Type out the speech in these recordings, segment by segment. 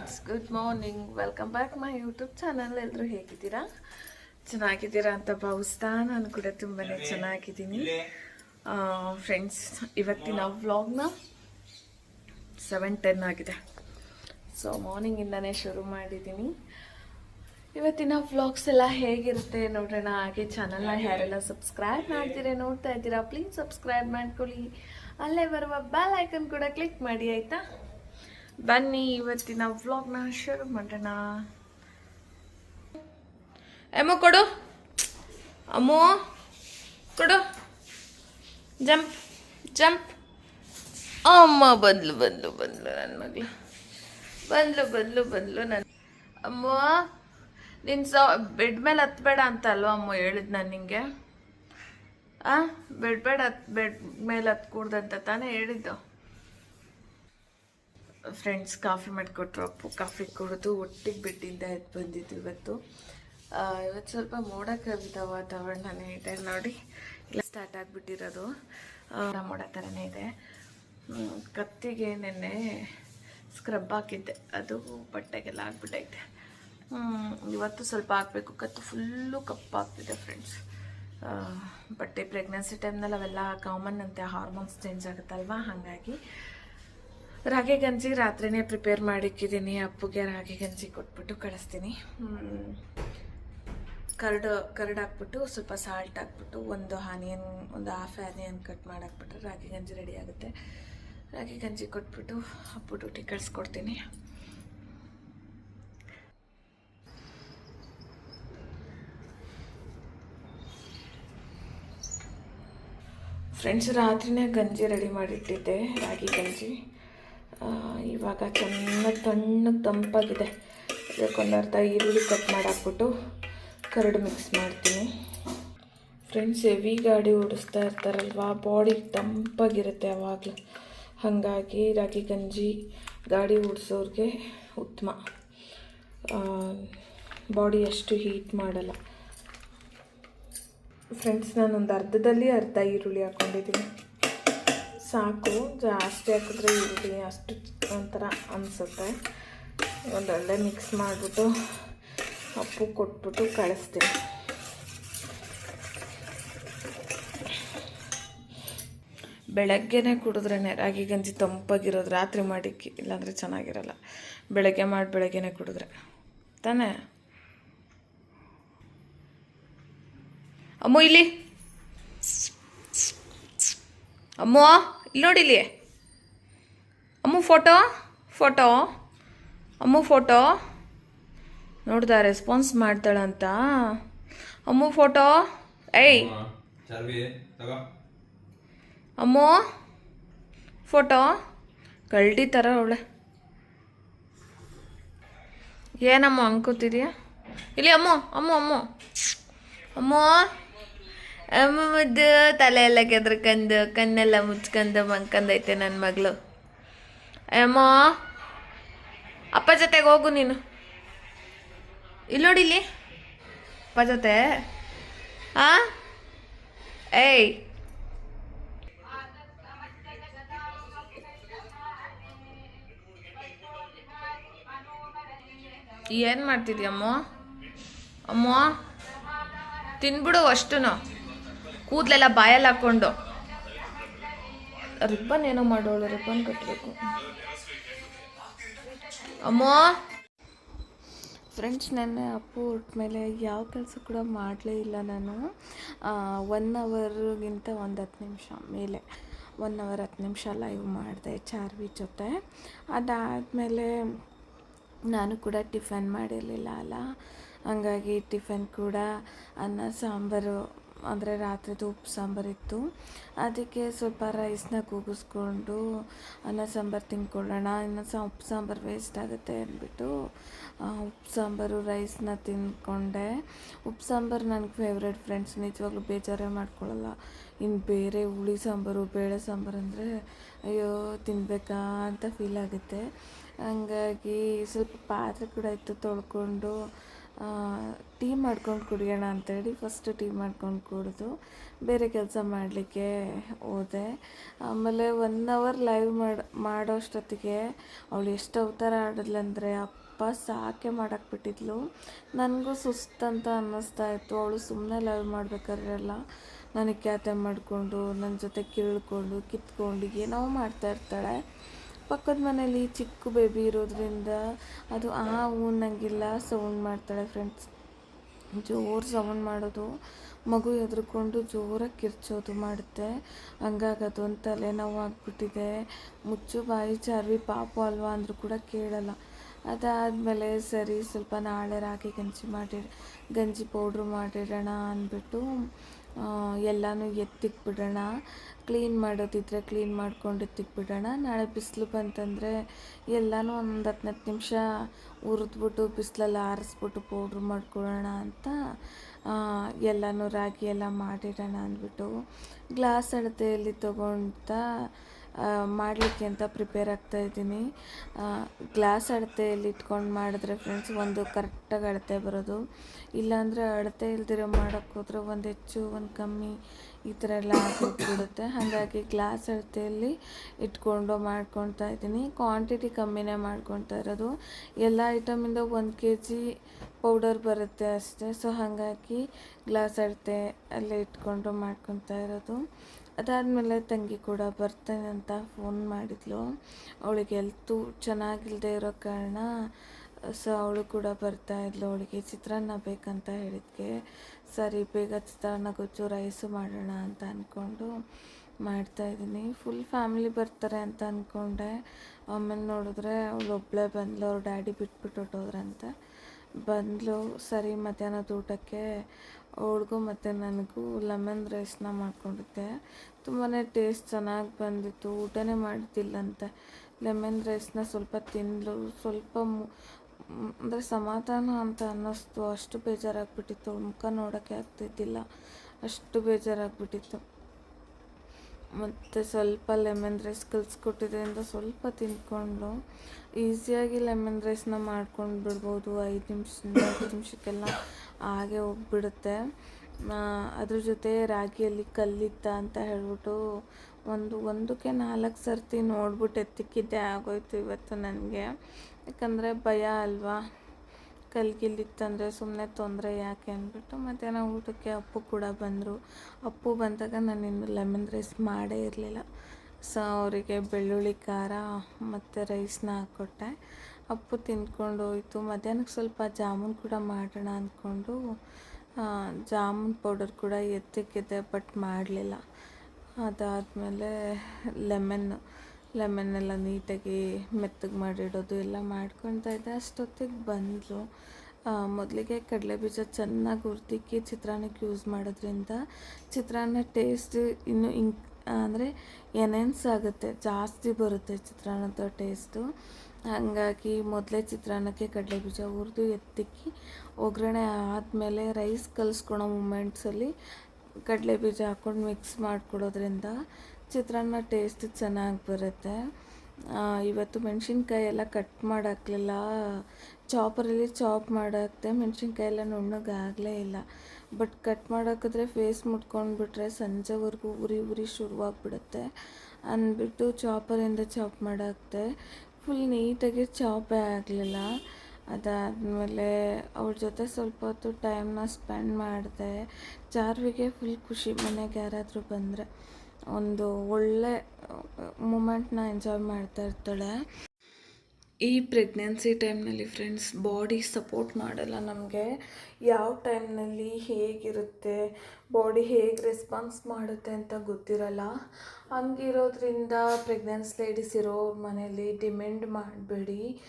Friends good morning welcome back my YouTube channel ಎಲ್ಲರೂ ಹೇಗಿದ್ದೀರಾ? ಚೆನ್ನಾಗಿದ್ದೀರಾ ಅಂತ ಭಾವಿಸ್ತಾ ನಾನು ಕೂಡ ತುಂಬಾ ಚೆನ್ನಾಗಿದ್ದೀನಿ. ಫ್ರೆಂಡ್ಸ್ ಇವತ್ತಿನ ವ್ಲಾಗ್ನ ಸೆವೆನ್ ಟೆನ್ ಆಗಿದೆ. ಸೊ ಮಾರ್ನಿಂಗಿಂದನೇ ಶುರು ಮಾಡಿದ್ದೀನಿ. ಇವತ್ತಿನ ವ್ಲಾಗ್ಸ್ ಎಲ್ಲ ಹೇಗಿರುತ್ತೆ ನೋಡೋಣ. ಹಾಗೆ ಚಾನಲ್ನ ಯಾರೆಲ್ಲ ಸಬ್ಸ್ಕ್ರೈಬ್ ಮಾಡ್ತೀರಾ ನೋಡ್ತಾ ಇದ್ದೀರಾ ಪ್ಲೀಸ್ ಸಬ್ಸ್ಕ್ರೈಬ್ ಮಾಡ್ಕೊಳ್ಳಿ. ಅಲ್ಲೇ ಬರುವ ಬೆಲ್ ಐಕನ್ ಕೂಡ ಕ್ಲಿಕ್ ಮಾಡಿ ಆಯಿತಾ? ಬನ್ನಿ ಇವತ್ತಿನ ವ್ಲಾಗ್ನ ಶುರು ಮಾಡೋಣ. ಅಮ್ಮ ಕೊಡು. ಅಮ್ಮ, ಕೊಡು. Jump jump. ಅಮ್ಮ, ಬಂದ್ಲು ಬಂದ್ಲು ಬಂದ್ಲು ನನ್ನ ಮಗಳು. ಬಂದ್ಲು ಬಂದ್ಲು ಬಂದ್ಲು ನನ್ನ ಅಮ್ಮ, ನಿನ್ ಸ ಬೆಡ್ ಮೇಲೆ ಹತ್ಬೇಡ ಅಂತ ಅಲ್ವಾ ಅಮ್ಮ ಹೇಳಿದ್ ನಾನು ನಿಂಗೆ? ಆ? ಬೆಡ್ ಬೇಡ ಹತ್ ಬೆಡ್ ಮೇಲೆ ಹತ್ಕೂಡ್ದಂತ ತಾನೇ ಹೇಳಿದ್ದು. ಫ್ರೆಂಡ್ಸ್ ಕಾಫಿ ಮಾಡಿಕೊಟ್ರು, ಅಪ್ಪು ಕಾಫಿ ಕುಡಿದು ಒಟ್ಟಿಗೆ ಬಿಟ್ಟಿದ್ದ ಎದ್ದು ಬಂದಿದ್ದು ಇವತ್ತು. ಇವತ್ತು ಸ್ವಲ್ಪ ಮೋಡ ಕವಿದ ವಾತಾವರಣನೇ ಇದೆ ನೋಡಿ. ಇಲ್ಲ ಸ್ಟಾರ್ಟ್ ಆಗಿಬಿಟ್ಟಿರೋದು. ಮೋಡ ಥರನೇ ಇದೆ. ಕತ್ತಿಗೆ ನೆನ್ನೆ ಸ್ಕ್ರಬ್ ಹಾಕಿದ್ದೆ. ಅದು ಬಟ್ಟೆಗೆಲ್ಲ ಆಗ್ಬಿಟ್ಟೈತೆ. ಇವತ್ತು ಸ್ವಲ್ಪ ಹಾಕಬೇಕು. ಕತ್ತು ಫುಲ್ಲು ಕಪ್ಪಾಗ್ತಿದೆ ಫ್ರೆಂಡ್ಸ್ ಬಟ್ಟೆ ಪ್ರೆಗ್ನೆನ್ಸಿ ಟೈಮ್ನಲ್ಲಿ ಅವೆಲ್ಲ ಕಾಮನ್ ಅಂತೆ. ಹಾರ್ಮೋನ್ಸ್ ಚೇಂಜ್ ಆಗುತ್ತಲ್ವಾ? ಹಾಗಾಗಿ ರಾಗಿ ಗಂಜಿ ರಾತ್ರಿನೇ ಪ್ರಿಪೇರ್ ಮಾಡಿಕ್ಕಿದ್ದೀನಿ ಅಪ್ಪಗೆ ರಾಗಿ ಗಂಜಿ ಕೊಟ್ಬಿಟ್ಟು ಕಳಿಸ್ತೀನಿ. ಕರಡು, ಕರ್ಡು ಹಾಕ್ಬಿಟ್ಟು ಸ್ವಲ್ಪ ಸಾಲ್ಟ್ ಹಾಕ್ಬಿಟ್ಟು ಒಂದು ಆನಿಯನ್ ಒಂದು ಹಾಫ್ ಆನಿಯನ್ ಕಟ್ ಮಾಡಾಕ್ಬಿಟ್ರೆ ರಾಗಿ ಗಂಜಿ ರೆಡಿ ಆಗುತ್ತೆ. ರಾಗಿ ಗಂಜಿ ಕೊಟ್ಬಿಟ್ಟು ಅಪ್ಪು ಡ್ಯೂಟಿ ಕಳಿಸ್ಕೊಡ್ತೀನಿ. ಫ್ರೆಂಡ್ಸ್ ರಾತ್ರಿನೇ ಗಂಜಿ ರೆಡಿ ಮಾಡಿಟ್ಟಿದ್ದೆ, ರಾಗಿ ಗಂಜಿ. ಇವಾಗ ಚೆನ್ನಾಗಿ ತಣ್ಣಗೆ ತಂಪಾಗಿದೆ. ಅದಕ್ಕೊಂದು ಅರ್ಧ ಈರುಳ್ಳಿ ಕಟ್ ಮಾಡಾಕ್ಬಿಟ್ಟು ಕರಡು ಮಿಕ್ಸ್ ಮಾಡ್ತೀನಿ. ಫ್ರೆಂಡ್ಸ್ ಹೆವಿ ಗಾಡಿ ಓಡಿಸ್ತಾ ಇರ್ತಾರಲ್ವಾ? ಬಾಡಿ ತಂಪಾಗಿರುತ್ತೆ ಯಾವಾಗಲೂ ಹಾಗಾಗಿ ರಾಗಿ, ಗಂಜಿ ಗಾಡಿ ಓಡಿಸೋರಿಗೆ ಉತ್ತಮ. ಬಾಡಿ ಅಷ್ಟು ಹೀಟ್ ಮಾಡಲ್ಲ. ಫ್ರೆಂಡ್ಸ್ ನಾನೊಂದು ಅರ್ಧದಲ್ಲಿ ಅರ್ಧ ಈರುಳ್ಳಿ ಹಾಕ್ಕೊಂಡಿದ್ದೀನಿ ಸಾಕು, ಜಾಸ್ತಿ ಹಾಕಿದ್ರೆ ಈರುಳ್ಳಿ ಅಷ್ಟು ಒಂಥರ ಅನಿಸುತ್ತೆ. ಒಂದೊಳ್ಳೆ ಮಿಕ್ಸ್ ಮಾಡಿಬಿಟ್ಟು ಅಪ್ಪು ಕೊಟ್ಬಿಟ್ಟು ಕಳಿಸ್ತೀನಿ. ಬೆಳಗ್ಗೆನೇ ಕುಡಿದ್ರೆ ರಾಗಿ ಗಂಜಿ ತಂಪಾಗಿರೋದು, ರಾತ್ರಿ ಮಾಡಿಕ್ಕಿ ಇಲ್ಲಾಂದರೆ ಚೆನ್ನಾಗಿರಲ್ಲ. ಬೆಳಗ್ಗೆ ಮಾಡಿ ಬೆಳಗ್ಗೆನೇ ಕುಡಿದ್ರೆ. ತಾನೇ? ಅಮ್ಮ ಇಲ್ಲಿ. ಅಮ್ಮು? ಇಲ್ಲಿ ನೋಡಿ ಇಲ್ಲಿ Ammu photo photo Ammu photo ನೋಡ್ದ ರೆಸ್ಪಾನ್ಸ್ ಮಾಡ್ತಾಳಂತ. ಅಮ್ಮು ಫೋಟೋ ಏಯ್. ಅಮ್ಮ ಫೋಟೋ ಕಳ್ಳಿ ಥರ ಅವಳೆ. ಏನಮ್ಮ ಅಂಕೋತಿದ್ಯಾ? ಇಲ್ಲಿ ಅಮ್ಮ ಅಮ್ಮು ಅಮ್ಮು. ಅಮ್ಮು. ಅಮ್ಮ ಮುದ್ದು ತಲೆ ಎಲ್ಲ ಕೆದ್ರಕಂದು, ಕಣ್ಣೆಲ್ಲ ಮುಚ್ಕೊಂಡು ಮಂಕಂದೈತೆ ನನ್ನ ಮಗಳು. ಅಮ್ಮ, ಅಪ್ಪ ಜೊತೆಗೆ ಹೋಗು ನೀನು. ಇಲ್ಲಿ ನೋಡಿ ಇಲ್ಲಿ. ಅಪ್ಪ ಜೊತೆ. ಆ? ಏಯ್. ಏನು ಮಾಡ್ತಿದ್ಯಮ್ಮ? ಅಮ್ಮ, ತಿನ್ಬಿಡು ಅಷ್ಟು ಕೂದಲೆಲ್ಲ ಬಾಯಲ್ಲಿ ಹಾಕ್ಕೊಂಡು ರಿಬ್ಬನ್ ಏನೋ ಮಾಡೋಳು, ರಿಬ್ಬನ್ ಕಟ್ಟಬೇಕು ಅಮ್ಮ! ಫ್ರೆಂಡ್ಸ್ ನೆನ್ನೆ ಅಪ್ಪು ಮೇಲೆ ಯಾವ ಕೆಲಸ ಕೂಡ ಮಾಡಲೇ ಇಲ್ಲ ನಾನು. ಒನ್ ಅವರ್ಗಿಂತ ಒಂದು ಹತ್ತು ನಿಮಿಷ ಮೇಲೆ. ಒನ್ ಅವರ್ ಹತ್ತು ನಿಮಿಷ ಲೈವ್ ಮಾಡಿದೆ ಚಾರ್ವಿ ಜೊತೆ. ಅದಾದಮೇಲೆ ನಾನು ಕೂಡ ಟಿಫನ್ ಮಾಡಿರಲಿಲ್ಲ ಅಲ್ಲ. ಹಂಗಾಗಿ ಟಿಫನ್ ಕೂಡ ಅನ್ನ, ಸಾಂಬಾರು ಅಂದರೆ ರಾತ್ರಿದು ಉಪ್ಪು ಸಾಂಬಾರಿತ್ತು. ಅದಕ್ಕೆ ಸ್ವಲ್ಪ ರೈಸ್ನ ಕೂಗಿಸ್ಕೊಂಡು ಅನ್ನ ಸಾಂಬಾರು ತಿನ್ಕೊಳ್ಳೋಣ, ಇನ್ನು ಸಹ ಉಪ್ಪು ಸಾಂಬಾರು ವೇಸ್ಟ್ ಆಗುತ್ತೆ ಅಂದ್ಬಿಟ್ಟು ಉಪ್ಪು ಸಾಂಬಾರು ರೈಸ್ನ ತಿಂದ್ಕೊಂಡೆ ಉಪ್ಪು ಸಾಂಬಾರು ನನಗೆ ಫೇವ್ರೆಟ್ ಫ್ರೆಂಡ್ಸ್ ನಿಜವಾಗ್ಲೂ ಬೇಜಾರೇ ಮಾಡ್ಕೊಳ್ಳಲ್ಲ ಇನ್ನು ಬೇರೆ ಹುಳಿ ಸಾಂಬಾರು, ಬೇಳೆ ಸಾಂಬಾರು ಅಂದರೆ ಅಯ್ಯೋ ತಿನ್ನಬೇಕಾ ಅಂತ ಫೀಲ್ ಆಗುತ್ತೆ. ಹಂಗಾಗಿ ಸ್ವಲ್ಪ ಪಾತ್ರೆ ಕೂಡ ಇತ್ತು ತೊಳ್ಕೊಂಡು ಟೀ ಮಾಡ್ಕೊಂಡು ಕುಡಿಯೋಣ ಅಂತೇಳಿ ಫಸ್ಟ್ ಟೀ ಮಾಡ್ಕೊಂಡು ಕುಡಿದು ಬೇರೆ ಕೆಲಸ ಮಾಡಲಿಕ್ಕೆ ಹೋದೆ. ಆಮೇಲೆ ಒನ್ ಅವರ್ ಲೈವ್ ಮಾಡಿ, ಮಾಡೋಷ್ಟೊತ್ತಿಗೆ ಅವಳು ಎಷ್ಟು ಅವತಾರ ಆಡಿದ್ಲಂದರೆ ಅಪ್ಪ ಸಾಕೆ ಮಾಡಾಕ್ಬಿಟ್ಟಿದ್ಲು. ನನಗೂ ಸುಸ್ತಂತ ಅನ್ನಿಸ್ತಾ ಇತ್ತು. ಅವಳು ಸುಮ್ಮನೆ ಲೈವ್ ಮಾಡ್ಬೇಕಾದ್ರೆಲ್ಲ ನನಗೆ ಕ್ಯಾತೆ ಮಾಡಿಕೊಂಡು ನನ್ನ ಜೊತೆ ಕೀಳ್ಕೊಂಡು ಕಿತ್ಕೊಂಡು ಏನೋ ಮಾಡ್ತಾ ಇರ್ತಾಳೆ. ಪಕ್ಕದ ಮನೇಲಿ ಚಿಕ್ಕ ಬೇಬಿ ಇರೋದ್ರಿಂದ ಅದು ಆ ಊನಂಗಿಲ್ಲ ಸೌಂಡ್ ಮಾಡ್ತಾಳೆ ಫ್ರೆಂಡ್ಸ್ ಜೋರು ಸೌಂಡ್ ಮಾಡೋದು, ಮಗು ಎದ್ರುಕೊಂಡು ಜೋರಾಗಿ ಕಿರ್ಚೋದು ಮಾಡುತ್ತೆ. ಹಂಗಾಗಿ ಅದೊಂದು ತಲೆನೋವು ಆಗಿಬಿಟ್ಟಿದೆ. ಮುಚ್ಚು ಬಾಯಿ ಚಾರ್ವಿ ಪಾಪು ಅಲ್ವಾ ಅಂದರೂ ಕೂಡ ಕೇಳಲ್ಲ. ಅದಾದಮೇಲೆ ಸರಿ, ಸ್ವಲ್ಪ ನಾಳೆ ರಾಗಿ ಗಂಜಿ ಮಾಡಿ ಗಂಜಿ ಪೌಡ್ರು ಮಾಡಿಡೋಣ ಅಂದ್ಬಿಟ್ಟು ಎಲ್ಲನೂ ಎತ್ತಿಕ್ಬಿಡೋಣ ಕ್ಲೀನ್ ಮಾಡೋದಿದ್ರೆ ಕ್ಲೀನ್ ಮಾಡ್ಕೊಂಡು ಎತ್ತಿಕ್ಬಿಡೋಣ ನಾಳೆ ಬಿಸಿಲು ಬಂತಂದರೆ ಎಲ್ಲನೂ ಒಂದು ಹತ್ತು ನಿಮಿಷ ಹುರಿದ್ಬಿಟ್ಟು ಬಿಸಿಲಲ್ಲಿ ಆರಿಸ್ಬಿಟ್ಟು ಪೌಡ್ರ್ ಮಾಡ್ಕೊಳ್ಳೋಣ ಅಂತ ಎಲ್ಲನೂ ರಾಗಿ ಎಲ್ಲ ಮಾಡಿಡೋಣ ಅಂದ್ಬಿಟ್ಟು. ಗ್ಲಾಸ್ ಅಳತೆಯಲ್ಲಿ ತೊಗೊಳ್ತಾ ಮಾಡಲಿಕ್ಕೆ ಅಂತ ಪ್ರಿಪೇರ್ ಆಗ್ತಾ ಇದ್ದೀನಿ. ಗ್ಲಾಸ್ ಅಳತೆಯಲ್ಲಿ ಇಟ್ಕೊಂಡು ಮಾಡಿದ್ರೆ ಫ್ರೆಂಡ್ಸ್ ಒಂದು ಕರೆಕ್ಟಾಗಿ ಅಳತೆ ಬರೋದು. ಇಲ್ಲಾಂದರೆ ಅಳತೆ ಇಲ್ದಿರೋ ಮಾಡೋಕ್ಕೆ ಹೋದ್ರೆ ಒಂದು ಹೆಚ್ಚು, ಒಂದು ಕಮ್ಮಿ ಈ ಥರ ಎಲ್ಲ ಆಗಿಬಿಡುತ್ತೆ ಹಾಗಾಗಿ ಗ್ಲಾಸ್ ಅಳತೆಯಲ್ಲಿ ಇಟ್ಕೊಂಡು ಮಾಡ್ಕೊತಾ ಇದ್ದೀನಿ. ಕ್ವಾಂಟಿಟಿ ಕಮ್ಮಿನೇ ಮಾಡ್ಕೊತಾ ಇರೋದು. ಎಲ್ಲ ಐಟಮಿಂದ ಒಂದು ಕೆ ಜಿ ಪೌಡರ್ ಬರುತ್ತೆ ಅಷ್ಟೇ. ಸೊ ಹಾಗಾಗಿ ಗ್ಲಾಸ್ ಅಳತೆ ಅಲ್ಲೇ ಇಟ್ಕೊಂಡು ಮಾಡ್ಕೊತಾ ಇರೋದು. ಅದಾದಮೇಲೆ ತಂಗಿ ಕೂಡ ಬರ್ತೇನೆ ಅಂತ ಫೋನ್ ಮಾಡಿದ್ಲು. ಅವಳಿಗೆ ಎಲ್ತು ಚೆನ್ನಾಗಿಲ್ಲದೆ ಇರೋ ಕಾರಣ ಸೊ ಅವಳು ಕೂಡ ಬರ್ತಾ ಇದ್ಲು. ಅವಳಿಗೆ ಚಿತ್ರಾನ್ನ ಬೇಕಂತ ಹೇಳಿದ್ಕೆ. ಸರಿ, ಬೇಗ ಚಿತ್ರಾನ್ನ ಗೊಜ್ಜು ರೈಸು ಮಾಡೋಣ ಅಂತ ಅಂದ್ಕೊಂಡು ಮಾಡ್ತಾಯಿದ್ದೀನಿ ಫುಲ್ ಫ್ಯಾಮಿಲಿ ಬರ್ತಾರೆ ಅಂತ ಅಂದ್ಕೊಂಡೆ ಆಮೇಲೆ ನೋಡಿದ್ರೆ ಅವಳು ಒಬ್ಬಳೇ ಬಂದ್ಲು, ಅವ್ರ ಡ್ಯಾಡಿ ಬಿಟ್ಬಿಟ್ಟು ಹೊಟ್ಟೋದ್ರಂತೆ ಬಂದಳು ಸರಿ ಮಧ್ಯಾಹ್ನದ ಊಟಕ್ಕೆ ಅವಳಿಗೂ ಮತ್ತು ನನಗೂ ಲೆಮನ್ ರೈಸ್ನ ಮಾಡಿಕೊಂಡಿದ್ದೆ. ತುಂಬಾ ಟೇಸ್ಟ್ ಚೆನ್ನಾಗಿ ಬಂದಿತ್ತು. ಊಟನೇ ಮಾಡ್ತಿಲ್ಲಂತೆ ಲೆಮನ್ ರೈಸ್ನ ಸ್ವಲ್ಪ ತಿಂದಳು ಸ್ವಲ್ಪ ಅಂದರೆ ಸಮಾಧಾನ ಅಂತ ಅನ್ನಿಸ್ತು. ಅಷ್ಟು ಬೇಜಾರಾಗ್ಬಿಟ್ಟಿತ್ತು. ಮುಖ ನೋಡೋಕ್ಕೆ ಆಗ್ತಿದ್ದಿಲ್ಲ. ಅಷ್ಟು ಬೇಜಾರಾಗ್ಬಿಟ್ಟಿತ್ತು. ಮತ್ತು ಸ್ವಲ್ಪ ಲೆಮನ್ ರೈಸ್ ಕಲಿಸ್ಕೊಟ್ಟಿದ್ದರಿಂದ ಸ್ವಲ್ಪ ತಿಂದ್ಕೊಂಡು ಈಸಿಯಾಗಿ ಲೆಮನ್ ರೈಸ್ನ ಮಾಡ್ಕೊಂಡು ಬಿಡ್ಬೋದು. ಐದು ನಿಮಿಷದಿಂದ ಐದು ನಿಮಿಷಕ್ಕೆಲ್ಲ ಹಾಗೆ ಹೋಗ್ಬಿಡುತ್ತೆ. ಅದ್ರ ಜೊತೆ ರಾಗಿಯಲ್ಲಿ ಕಲ್ಲಿದ್ದ ಅಂತ ಹೇಳ್ಬಿಟ್ಟು ಒಂದು, ಒಂದಕ್ಕೆ ನಾಲ್ಕು ಸರ್ತಿ ನೋಡ್ಬಿಟ್ಟು ಎತ್ತಿಕ್ಕಿದ್ದೆ ಆಗೋಯ್ತು ಇವತ್ತು ನನಗೆ. ಯಾಕಂದರೆ ಭಯ ಅಲ್ವಾ? ಕಲ್ಗಿಲ್ಲಿತ್ತಂದರೆ ಸುಮ್ಮನೆ ತೊಂದರೆ ಯಾಕೆ ಅಂದ್ಬಿಟ್ಟು ಮಧ್ಯಾಹ್ನ ಊಟಕ್ಕೆ ಅಪ್ಪು ಕೂಡ ಬಂದರು. ಅಪ್ಪು ಬಂದಾಗ ನಾನು ಇನ್ನು ಲೆಮನ್ ರೈಸ್ ಮಾಡೇ ಇರಲಿಲ್ಲ. ಸೊ, ಅವರಿಗೆ ಬೆಳ್ಳುಳ್ಳಿ ಖಾರ ಮತ್ತು ರೈಸ್ನ ಹಾಕ್ಕೊಟ್ಟೆ. ಅಪ್ಪು ತಿಂದ್ಕೊಂಡು ಹೋಯ್ತು. ಮಧ್ಯಾಹ್ನಕ್ಕೆ ಸ್ವಲ್ಪ ಜಾಮೂನ್ ಕೂಡ ಮಾಡೋಣ ಅಂದ್ಕೊಂಡು ಜಾಮೂನ್ ಪೌಡರ್ ಕೂಡ ಎತ್ತಿಕ್ಕಿದ್ದೆ, ಬಟ್ ಮಾಡಲಿಲ್ಲ. ಅದಾದಮೇಲೆ ಲೆಮನ್ ಲೆಮನ್ನೆಲ್ಲ ನೀಟಾಗಿ ಮೆತ್ತಗೆ ಮಾಡಿಡೋದು ಎಲ್ಲ ಮಾಡ್ಕೊತಾ ಇದ್ದೆ. ಅಷ್ಟೊತ್ತಿಗೆ ಬಂದಳು ಮೊದಲಿಗೆ ಕಡಲೆಬೀಜ ಚೆನ್ನಾಗಿ ಹುರ್ದಿಕ್ಕಿ ಚಿತ್ರಾನ್ನಕ್ಕೆ ಯೂಸ್ ಮಾಡೋದ್ರಿಂದ ಚಿತ್ರಾನ್ನ ಟೇಸ್ಟ್ ಇನ್ನೂ ಇಂಕ್ ಅಂದರೆ ಎನೆನ್ಸ್ ಆಗುತ್ತೆ. ಜಾಸ್ತಿ ಬರುತ್ತೆ ಚಿತ್ರಾನ್ನದ ಟೇಸ್ಟು ಹಾಗಾಗಿ ಮೊದಲೇ ಚಿತ್ರಾನ್ನಕ್ಕೆ ಕಡಲೆಬೀಜ ಹುರಿದು ಎತ್ತಿಕ್ಕಿ ಒಗ್ಗರಣೆ ಆದಮೇಲೆ ರೈಸ್ ಕಲಿಸ್ಕೊಳೋ ಮೂಮೆಂಟ್ಸಲ್ಲಿ ಕಡಲೆ ಬೀಜ ಹಾಕ್ಕೊಂಡು ಮಿಕ್ಸ್ ಮಾಡಿಕೊಡೋದ್ರಿಂದ ಚಿತ್ರಾನ್ನ ಟೇಸ್ಟ್ ಚೆನ್ನಾಗಿ ಬರುತ್ತೆ. ಇವತ್ತು ಮೆಣಸಿನ್ಕಾಯಿ ಎಲ್ಲ ಕಟ್ ಮಾಡಾಕ್ಲಿಲ್ಲ ಚಾಪರಲ್ಲಿ ಚಾಪ್ ಮಾಡಾಕ್ತೆ. ಮೆಣಸಿನ್ಕಾಯಿ ಎಲ್ಲ ನುಣ್ಣಗಾಗಲೇ ಇಲ್ಲ. ಬಟ್ ಕಟ್ ಮಾಡಾಕಿದ್ರೆ ಫೇಸ್ ಮುಟ್ಕೊಂಡ್ಬಿಟ್ರೆ ಸಂಜೆವರೆಗೂ ಉರಿ ಉರಿ ಶುರುವಾಗ್ಬಿಡುತ್ತೆ. ಅಂದ್ಬಿಟ್ಟು ಚಾಪರಿಂದ ಚಾಪ್ ಮಾಡಾಕ್ತೆ. ಫುಲ್ ನೀಟಾಗಿ ಚಾಪೇ ಆಗಲಿಲ್ಲ. ಅದಾದಮೇಲೆ ಅವ್ರ ಜೊತೆ ಸ್ವಲ್ಪ ಹೊತ್ತು ಟೈಮ್ನ ಸ್ಪೆಂಡ್ ಮಾಡಿದೆ. ಚಾರ್ವಿಗೆ ಫುಲ್ ಖುಷಿ ಮನೆಗೆ ಯಾರಾದರೂ ಬಂದರೆ. ಒಂದು ಒಳ್ಳೆ ಮೂಮೆಂಟ್ನ ಎಂಜಾಯ್ ಮಾಡ್ತಾ ಇರ್ತಾಳೆ. ಈ ಪ್ರೆಗ್ನೆನ್ಸಿ ಟೈಮ್ನಲ್ಲಿ ಫ್ರೆಂಡ್ಸ್ ಬಾಡಿ ಸಪೋರ್ಟ್ ಮಾಡಲ್ಲ ನಮಗೆ. ಯಾವ ಟೈಮ್ನಲ್ಲಿ ಹೇಗಿರುತ್ತೆ ಬಾಡಿ ಹೇಗೆ ರೆಸ್ಪಾನ್ಸ್ ಮಾಡುತ್ತೆ ಅಂತ ಗೊತ್ತಿರಲ್ಲ. ಹಂಗಿರೋದ್ರಿಂದ ಪ್ರೆಗ್ನೆನ್ಸ್ ಲೇಡೀಸ್ ಇರೋ ಮನೇಲಿ ಡಿಮೆಂಡ್ ಮಾಡಬೇಡಿ.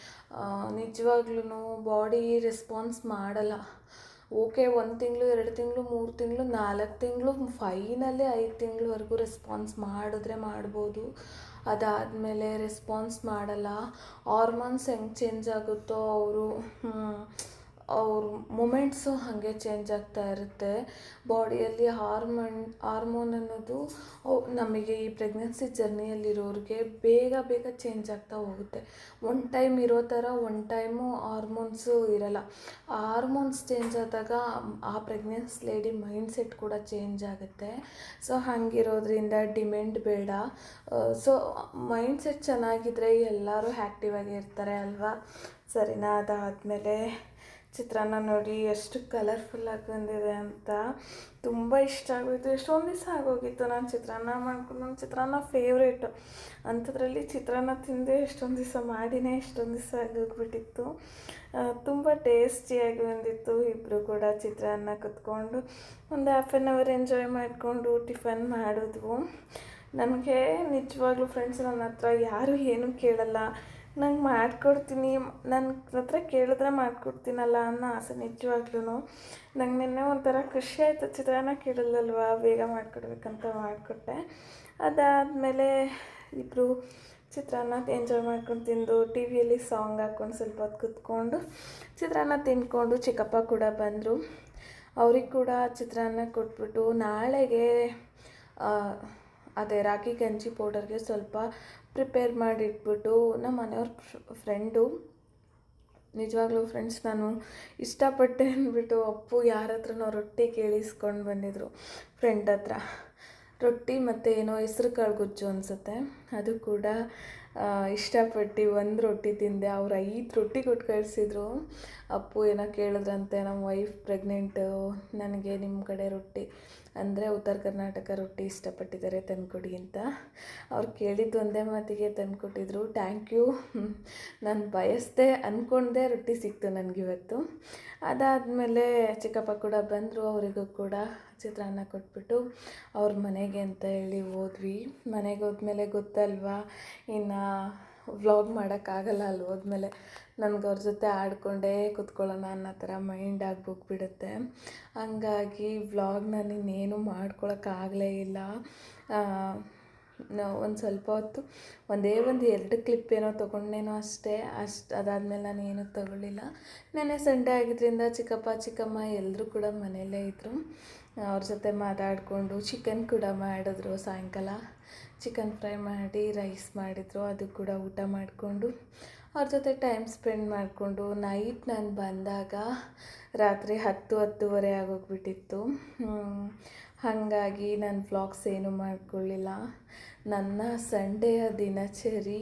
ನಿಜವಾಗ್ಲೂ ಬಾಡಿ ರೆಸ್ಪಾನ್ಸ್ ಮಾಡಲ್ಲ. ಓಕೆ, ಒಂದು ತಿಂಗಳು, ಎರಡು ತಿಂಗಳು, ಮೂರು ತಿಂಗಳು, ನಾಲ್ಕು ತಿಂಗಳು ಫೈನಲಿ ಐದು ತಿಂಗಳವರೆಗೂ ರೆಸ್ಪಾನ್ಸ್ ಮಾಡಿದ್ರೆ ಮಾಡ್ಬೋದು. ಅದಾದಮೇಲೆ ರೆಸ್ಪಾನ್ಸ್ ಮಾಡಲ್ಲ. ಹಾರ್ಮೋನ್ಸ್ ಹೆಂಗೆ ಚೇಂಜ್ ಆಗುತ್ತೋ ಅವರು ಅವ್ರ ಮೂಮೆಂಟ್ಸು ಹಾಗೆ ಚೇಂಜ್ ಆಗ್ತಾ ಇರುತ್ತೆ. ಬಾಡಿಯಲ್ಲಿ ಹಾರ್ಮೋನ್ ಹಾರ್ಮೋನ್ ಅನ್ನೋದು ನಮಗೆ ಈ ಪ್ರೆಗ್ನೆನ್ಸಿ ಜರ್ನಿಯಲ್ಲಿರೋರಿಗೆ ಬೇಗ ಬೇಗ ಚೇಂಜ್ ಆಗ್ತಾ ಹೋಗುತ್ತೆ. ಒನ್ ಟೈಮ್ ಇರೋ ಥರ ಒನ್ ಟೈಮು ಹಾರ್ಮೋನ್ಸು ಇರಲ್ಲ. ಹಾರ್ಮೋನ್ಸ್ ಚೇಂಜ್ ಆದಾಗ ಆ ಪ್ರೆಗ್ನೆನ್ಸ್ ಲೇಡಿ ಮೈಂಡ್ ಸೆಟ್ ಕೂಡ ಚೇಂಜ್ ಆಗುತ್ತೆ. ಸೊ ಹಾಗಿರೋದ್ರಿಂದ ಡಿಮೆಂಡ್ ಬೇಡ. ಸೊ ಮೈಂಡ್ ಸೆಟ್ ಚೆನ್ನಾಗಿದ್ರೆ ಎಲ್ಲರೂ ಆ್ಯಕ್ಟಿವ್ ಆಗಿರ್ತಾರೆ ಅಲ್ವಾ? ಸರಿನಾ, ಅದಾದಮೇಲೆ ಚಿತ್ರಾನ್ನ ನೋಡಿ, ಎಷ್ಟು ಕಲರ್ಫುಲ್ಲಾಗಿ ಬಂದಿದೆ ಅಂತ ತುಂಬ ಇಷ್ಟ ಆಗೋಯಿತು. ಎಷ್ಟೊಂದು ದಿವಸ ಆಗೋಗಿತ್ತು ನಾನು ಚಿತ್ರಾನ್ನ ಮಾಡ್ಕೊಂಡು ನನ್ನ ಚಿತ್ರಾನ್ನ ಫೇವ್ರೇಟು ಅಂಥದ್ರಲ್ಲಿ ಚಿತ್ರಾನ್ನ ತಿಂದೆ ಎಷ್ಟೊಂದು ದಿವಸ ಮಾಡಿನೇ ಎಷ್ಟೊಂದು ದಿವಸ ಆಗೋಗ್ಬಿಟ್ಟಿತ್ತು. ತುಂಬ ಟೇಸ್ಟಿಯಾಗಿ ಬಂದಿತ್ತು. ಇಬ್ಬರು ಕೂಡ ಚಿತ್ರಾನ್ನ ಕುತ್ಕೊಂಡು ಒಂದು ಹಾಫ್ ಆನ್ ಅವರ್ ಎಂಜಾಯ್ ಮಾಡಿಕೊಂಡು ಟಿಫನ್ ಮಾಡಿದ್ವು ನನಗೆ ನಿಜವಾಗ್ಲೂ ಫ್ರೆಂಡ್ಸ್ ನನ್ನ ಹತ್ರ ಯಾರೂ ಏನೂ ಕೇಳಲ್ಲ. ನಂಗೆ ಮಾಡಿಕೊಡ್ತೀನಿ. ನನ್ನ ಹತ್ರ ಕೇಳಿದ್ರೆ ಮಾಡಿಕೊಡ್ತೀನಲ್ಲ ಅನ್ನೋ ಆಸೆ ನಿಜವಾಗ್ಲೂ ನಂಗೆ ನಿನ್ನೆ ಒಂಥರ ಖುಷಿ ಆಯಿತು. ಚಿತ್ರಾನ್ನ ಕೇಳಲ್ಲಲ್ವಾ ಬೇಗ ಮಾಡಿಕೊಡ್ಬೇಕಂತ ಮಾಡಿಕೊಟ್ಟೆ. ಅದಾದಮೇಲೆ ಇಬ್ಬರು ಚಿತ್ರಾನ್ನ ಎಂಜಾಯ್ ಮಾಡ್ಕೊಂಡು ತಿಂದು ಟಿ ವಿಯಲ್ಲಿ ಸಾಂಗ್ ಹಾಕ್ಕೊಂಡು ಸ್ವಲ್ಪ ಹೊತ್ತು ಕುತ್ಕೊಂಡು ಚಿತ್ರಾನ್ನ ತಿಂದ್ಕೊಂಡು ಚಿಕ್ಕಪ್ಪ ಕೂಡ ಬಂದರು. ಅವ್ರಿಗೆ ಕೂಡ ಚಿತ್ರಾನ್ನ ಕೊಟ್ಬಿಟ್ಟು ನಾಳೆಗೆ ಅದೇ ರಾಗಿ ಗಂಜಿ ಪೌಡರ್ಗೆ ಸ್ವಲ್ಪ ಪ್ರಿಪೇರ್ ಮಾಡಿಟ್ಬಿಟ್ಟು ನಮ್ಮ ಮನೆಯವ್ರ ಫ್ರೆಂಡು, ನಿಜವಾಗ್ಲೂ ಫ್ರೆಂಡ್ಸ್ ನಾನು ಇಷ್ಟಪಟ್ಟೆ ಅಂದ್ಬಿಟ್ಟು ಅಪ್ಪು ಯಾರ ಹತ್ರನೋ ರೊಟ್ಟಿ ಕೇಳಿಸ್ಕೊಂಡು ಬಂದಿದ್ರು ಫ್ರೆಂಡ್ ಹತ್ರ. ರೊಟ್ಟಿ ಮತ್ತು ಏನೋ ಹೆಸ್ರು ಕಾಳು ಗುಜ್ಜು ಅನಿಸುತ್ತೆ. ಅದು ಕೂಡ ಇಷ್ಟಪಟ್ಟು ಒಂದು ರೊಟ್ಟಿ ತಿಂದೆ. ಅವ್ರು ಐದು ರೊಟ್ಟಿ ಕೊಟ್ಟು ಕಳಿಸಿದ್ರು ಅಪ್ಪು ಏನೋ ಕೇಳಿದ್ರಂತೆ ನಮ್ಮ ವೈಫ್ ಪ್ರೆಗ್ನೆಂಟು ನನಗೆ ನಿಮ್ಮ ಕಡೆ ರೊಟ್ಟಿ. ಅಂದರೆ ಉತ್ತರ ಕರ್ನಾಟಕ ರೊಟ್ಟಿ ಇಷ್ಟಪಟ್ಟಿದ್ದಾರೆ, ತಂದ್ಕೊಡಿ ಅಂತ. ಅವ್ರು ಕೇಳಿದ್ದು ಒಂದೇ ಮಾತಿಗೆ ತಂದುಕೊಟ್ಟಿದ್ರು ಥ್ಯಾಂಕ್ ಯು ನಾನು ಬಯಸ್ದೆ ಅಂದ್ಕೊಂಡೇ ರೊಟ್ಟಿ ಸಿಕ್ತು ನನಗಿವತ್ತು. ಅದಾದಮೇಲೆ ಚಿಕ್ಕಪ್ಪ ಕೂಡ ಬಂದರು, ಅವರಿಗೂ ಕೂಡ ಚಿತ್ರಾನ್ನ ಕೊಟ್ಬಿಟ್ಟು. ಅವ್ರ ಮನೆಗೆ ಅಂತ ಹೇಳಿ ಹೋದ್ವಿ. ಮನೆಗೆ ಹೋದ್ಮೇಲೆ ಗೊತ್ತಲ್ವಾ, ಇನ್ನು ವ್ಲಾಗ್ ಮಾಡೋಕ್ಕಾಗಲ್ಲ ಅಲ್ಲಿ ಹೋದ್ಮೇಲೆ ನನಗೆ ಅವ್ರ ಜೊತೆ ಆಡ್ಕೊಂಡೇ ಕೂತ್ಕೊಳ್ಳೋಣ ಅನ್ನೋ ಥರ ಮೈಂಡ್ ಆಗ್ಬೋಗ್ಬಿಡುತ್ತೆ ಹಂಗಾಗಿ ವ್ಲಾಗ್ನ ಇನ್ನೇನು ಮಾಡ್ಕೊಳಕ್ಕಾಗಲೇ ಇಲ್ಲ. ಒಂದು ಸ್ವಲ್ಪ ಹೊತ್ತು ಒಂದೇ ಒಂದು ಎರಡು ಕ್ಲಿಪ್ ಏನೋ ತೊಗೊಂಡೇನೋ ಅಷ್ಟೇ, ಅಷ್ಟು ಅದಾದಮೇಲೆ ನಾನು ಏನೂ ತಗೊಳ್ಳಿಲ್ಲ. ನೆನ್ನೆ ಸಂಡೇ ಆಗಿದ್ದರಿಂದ ಚಿಕ್ಕಪ್ಪ, ಚಿಕ್ಕಮ್ಮ ಎಲ್ಲರೂ ಕೂಡ ಮನೆಯಲ್ಲೇ ಇದ್ದರು ಅವ್ರ ಜೊತೆ ಮಾತಾಡಿಕೊಂಡು ಚಿಕನ್ ಕೂಡ ಮಾಡಿದ್ರು ಸಾಯಂಕಾಲ ಚಿಕನ್ ಫ್ರೈ ಮಾಡಿ ರೈಸ್ ಮಾಡಿದರು, ಅದು ಕೂಡ ಊಟ ಮಾಡಿಕೊಂಡು ಅವ್ರ ಜೊತೆ ಟೈಮ್ ಸ್ಪೆಂಡ್ ಮಾಡಿಕೊಂಡು ನೈಟ್ ನಾನು ಬಂದಾಗ ರಾತ್ರಿ ಹತ್ತು ಹತ್ತುವರೆ ಆಗೋಗ್ಬಿಟ್ಟಿತ್ತು. ಹಾಗಾಗಿ ನಾನು ವ್ಲಾಗ್ಸ್ ಏನು ಮಾಡ್ಕೊಳ್ಳಿಲ್ಲ. ನನ್ನ ಸಂಡೆಯ ದಿನಚರಿ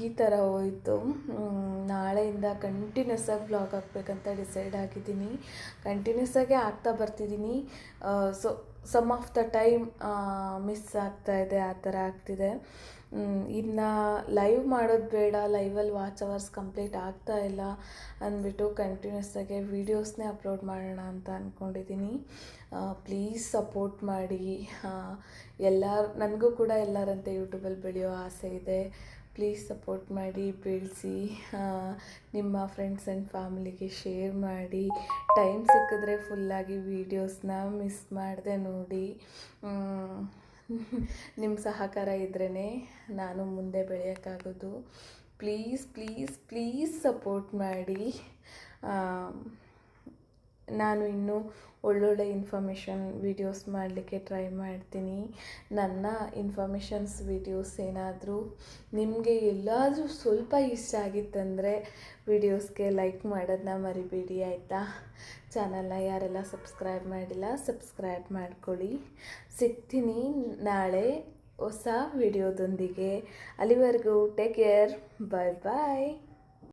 ಈ ಥರ ಹೋಯಿತು. ನಾಳೆಯಿಂದ ಕಂಟಿನ್ಯೂಸ್ ಆಗಿ ವ್ಲಾಗ್ ಹಾಕ್ಬೇಕಂತ ಡಿಸೈಡ್ ಆಗಿದ್ದೀನಿ. ಕಂಟಿನ್ಯೂಸ್ ಆಗಿ ಆಗ್ತಾ ಬರ್ತಿದ್ದೀನಿ. So some of the time miss ಆಗ್ತಾ ಇದೆ, ಆ ಥರ ಆಗ್ತಿದೆ. ಇನ್ನು ಲೈವ್ ಮಾಡೋದು ಬೇಡ ಲೈವಲ್ಲಿ ವಾಚ್ ಅವರ್ಸ್ ಕಂಪ್ಲೀಟ್ ಆಗ್ತಾ ಇಲ್ಲ ಅಂದ್ಬಿಟ್ಟು ಕಂಟಿನ್ಯೂಸ್ ಆಗಿ ವೀಡಿಯೋಸ್ನೇ ಅಪ್ಲೋಡ್ ಮಾಡೋಣ ಅಂತ ಅಂದ್ಕೊಂಡಿದ್ದೀನಿ ಪ್ಲೀಸ್ ಸಪೋರ್ಟ್ ಮಾಡಿ. ಎಲ್ಲರ, ನನಗೂ ಕೂಡ ಎಲ್ಲರಂತೆ ಯೂಟ್ಯೂಬಲ್ಲಿ ಬೆಳೆಯೋ ಆಸೆ ಇದೆ. ಪ್ಲೀಸ್ ಸಪೋರ್ಟ್ ಮಾಡಿ, ಬೆಳೆಸಿ. ನಿಮ್ಮ ಫ್ರೆಂಡ್ಸ್ ಆ್ಯಂಡ್ ಫ್ಯಾಮಿಲಿಗೆ ಶೇರ್ ಮಾಡಿ. ಟೈಮ್ ಸಿಕ್ಕಿದ್ರೆ ಫುಲ್ಲಾಗಿ ವೀಡಿಯೋಸ್ನ ಮಿಸ್ ಮಾಡದೆ ನೋಡಿ. ನಿಮ್ಮ ಸಹಕಾರ ಇದ್ರೇ ನಾನು ಮುಂದೆ ಬೆಳೆಯೋಕ್ಕಾಗೋದು. ಪ್ಲೀಸ್ ಪ್ಲೀಸ್ ಪ್ಲೀಸ್ ಸಪೋರ್ಟ್ ಮಾಡಿ. ನಾನು ಇನ್ನೂ ಒಳ್ಳೊಳ್ಳೆ ಇನ್ಫಾರ್ಮೇಷನ್ ವೀಡಿಯೋಸ್ ಮಾಡಲಿಕ್ಕೆ ಟ್ರೈ ಮಾಡ್ತೀನಿ. ನನ್ನ ಇನ್ಫಾರ್ಮೇಷನ್ಸ್ ವೀಡಿಯೋಸ್ ಏನಾದರೂ ನಿಮಗೆ ಎಲ್ಲಾದರೂ ಸ್ವಲ್ಪ ಇಷ್ಟ ಆಗಿತ್ತಂದರೆ ವೀಡಿಯೋಸ್ಗೆ ಲೈಕ್ ಮಾಡೋದನ್ನ ಮರಿಬೇಡಿ, ಆಯಿತಾ? ಚಾನಲ್ನ ಯಾರೆಲ್ಲ ಸಬ್ಸ್ಕ್ರೈಬ್ ಮಾಡಿಲ್ಲ ಸಬ್ಸ್ಕ್ರೈಬ್ ಮಾಡ್ಕೊಳ್ಳಿ. ಸಿಗ್ತೀನಿ ನಾಳೆ ಹೊಸ ವಿಡಿಯೋದೊಂದಿಗೆ ಅಲ್ಲಿವರೆಗೂ ಟೇಕ್ ಕೇರ್ ಬಾಯ್ ಬಾಯ್